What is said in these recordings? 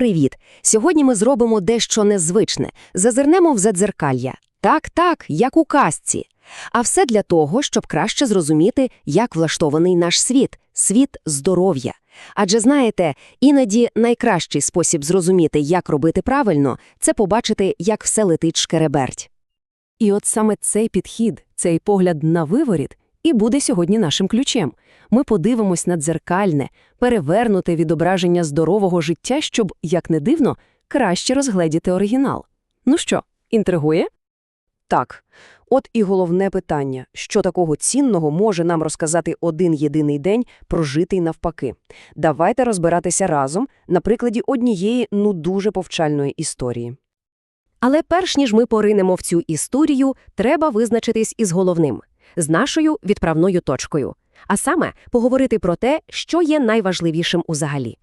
привіт! Сьогодні ми зробимо дещо незвичне. Зазирнемо в задзеркалля. Так, так, як у казці. А все для того, щоб краще зрозуміти, як влаштований наш світ – світ здоров'я. Адже знаєте, іноді найкращий спосіб зрозуміти, як робити правильно – це побачити, як все летить шкереберть. І от саме цей підхід, цей погляд на виворіт і буде сьогодні нашим ключем. Ми подивимось на дзеркальне, перевернуте відображення здорового життя, щоб, як не дивно, краще розгледіти оригінал. Ну що, інтригує? Так. От і головне питання, що такого цінного може нам розказати один єдиний день, прожитий навпаки. Давайте розбиратися разом на прикладі однієї, ну дуже повчальної історії. Але перш ніж ми поринемо в цю історію, треба визначитись із головним – з нашою відправною точкою. А саме поговорити про те, що є найважливішим узагалі.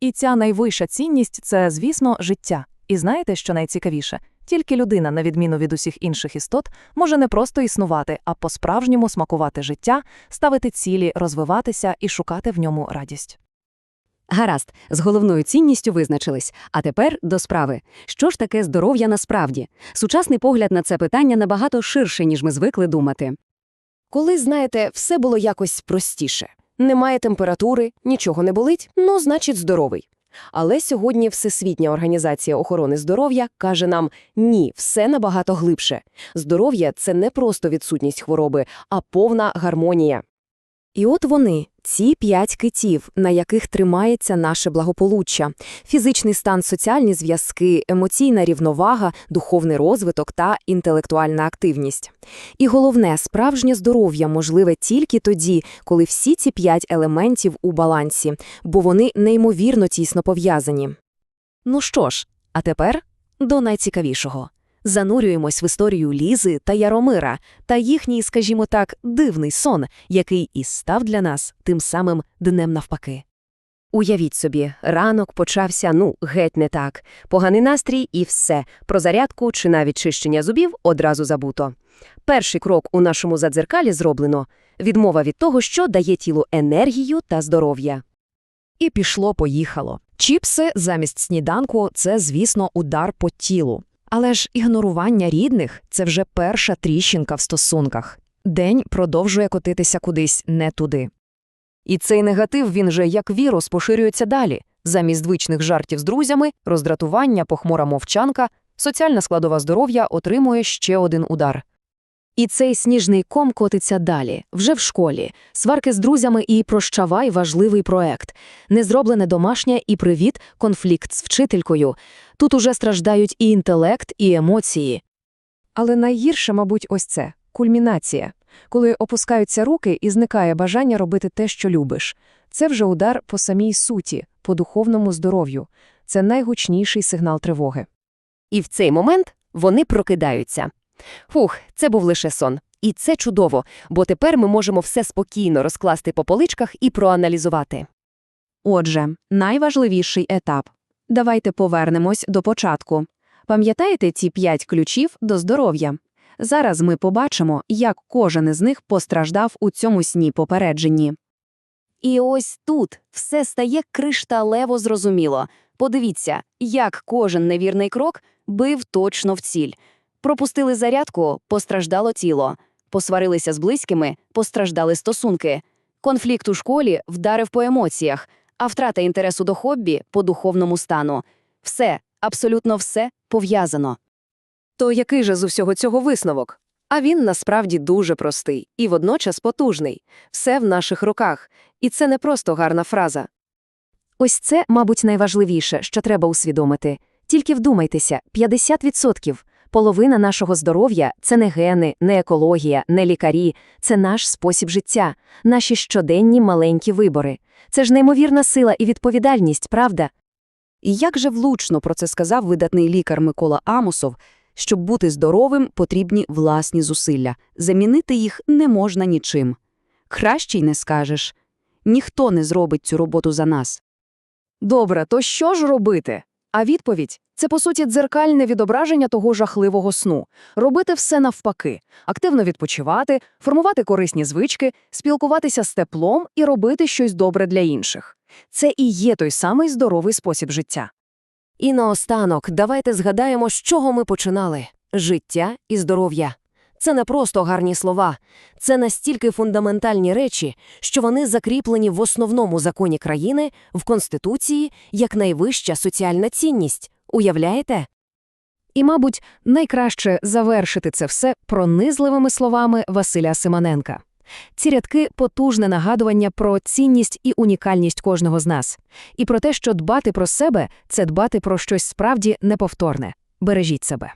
І ця найвища цінність це, звісно, життя. І знаєте, що найцікавіше? Тільки людина, на відміну від усіх інших істот, може не просто існувати, а по-справжньому смакувати життя, ставити цілі, розвиватися і шукати в ньому радість. Гаразд, з головною цінністю визначились. А тепер до справи. Що ж таке здоров'я насправді? Сучасний погляд на це питання набагато ширше, ніж ми звикли думати. Коли, знаєте, все було якось простіше. Немає температури, нічого не болить, ну, значить, здоровий. Але сьогодні Всесвітня організація охорони здоров'я каже нам ні, все набагато глибше. Здоров'я це не просто відсутність хвороби, а повна гармонія. І от вони, ці п'ять китів, на яких тримається наше благополуччя, фізичний стан, соціальні зв'язки, емоційна рівновага, духовний розвиток та інтелектуальна активність. І головне, справжнє здоров'я можливе тільки тоді, коли всі ці п'ять елементів у балансі, бо вони неймовірно тісно пов'язані. Ну що ж, а тепер до найцікавішого. Занурюємось в історію Лізи та Яромира та їхній, скажімо так, дивний сон, який і став для нас тим самим днем навпаки. Уявіть собі, ранок почався, ну, геть не так. Поганий настрій і все. Про зарядку чи навіть чищення зубів одразу забуто. Перший крок у нашому задзеркалі зроблено – відмова від того, що дає тілу енергію та здоров'я. І пішло-поїхало. Чіпси замість сніданку – це, звісно, удар по тілу. Але ж ігнорування рідних – це вже перша тріщинка в стосунках. День продовжує котитися кудись не туди. І цей негатив, він же як вірус поширюється далі. Замість звичних жартів з друзями, роздратування, похмура мовчанка, соціальна складова здоров'я отримує ще один удар. І цей сніжний ком котиться далі, вже в школі, сварки з друзями і прощавай важливий проект, незроблене домашнє і привіт, конфлікт з вчителькою. Тут уже страждають і інтелект, і емоції. Але найгірше, мабуть, ось це кульмінація. Коли опускаються руки і зникає бажання робити те, що любиш. Це вже удар по самій суті, по духовному здоров'ю. Це найгучніший сигнал тривоги. І в цей момент вони прокидаються. Фух, це був лише сон. І це чудово, бо тепер ми можемо все спокійно розкласти по поличках і проаналізувати. Отже, найважливіший етап. Давайте повернемось до початку. Пам'ятаєте ці п'ять ключів до здоров'я? Зараз ми побачимо, як кожен із них постраждав у цьому сні попередженні. І ось тут все стає кришталево зрозуміло. Подивіться, як кожен невірний крок бив точно в ціль. Пропустили зарядку постраждало тіло, посварилися з близькими постраждали стосунки. Конфлікт у школі вдарив по емоціях, а втрата інтересу до хобі по духовному стану. Все, абсолютно все пов'язано. То який же з усього цього висновок? А він насправді дуже простий і водночас потужний. Все в наших руках. І це не просто гарна фраза. Ось це, мабуть, найважливіше, що треба усвідомити. Тільки вдумайтеся, 50%. Половина нашого здоров'я це не гени, не екологія, не лікарі, це наш спосіб життя, наші щоденні маленькі вибори. Це ж неймовірна сила і відповідальність, правда? І як же влучно про це сказав видатний лікар Микола Амосов, щоб бути здоровим, потрібні власні зусилля, замінити їх не можна нічим. Краще й не скажеш. Ніхто не зробить цю роботу за нас. Добре, то що ж робити? А відповідь це, по суті, дзеркальне відображення того жахливого сну, робити все навпаки, активно відпочивати, формувати корисні звички, спілкуватися з теплом і робити щось добре для інших. Це і є той самий здоровий спосіб життя. І наостанок, давайте згадаємо, з чого ми починали. Життя і здоров'я. Це не просто гарні слова. Це настільки фундаментальні речі, що вони закріплені в основному законі країни, в Конституції, як найвища соціальна цінність. Уявляєте? І, мабуть, найкраще завершити це все пронизливими словами Василя Симоненка. Ці рядки – потужне нагадування про цінність і унікальність кожного з нас. І про те, що дбати про себе – це дбати про щось справді неповторне. Бережіть себе.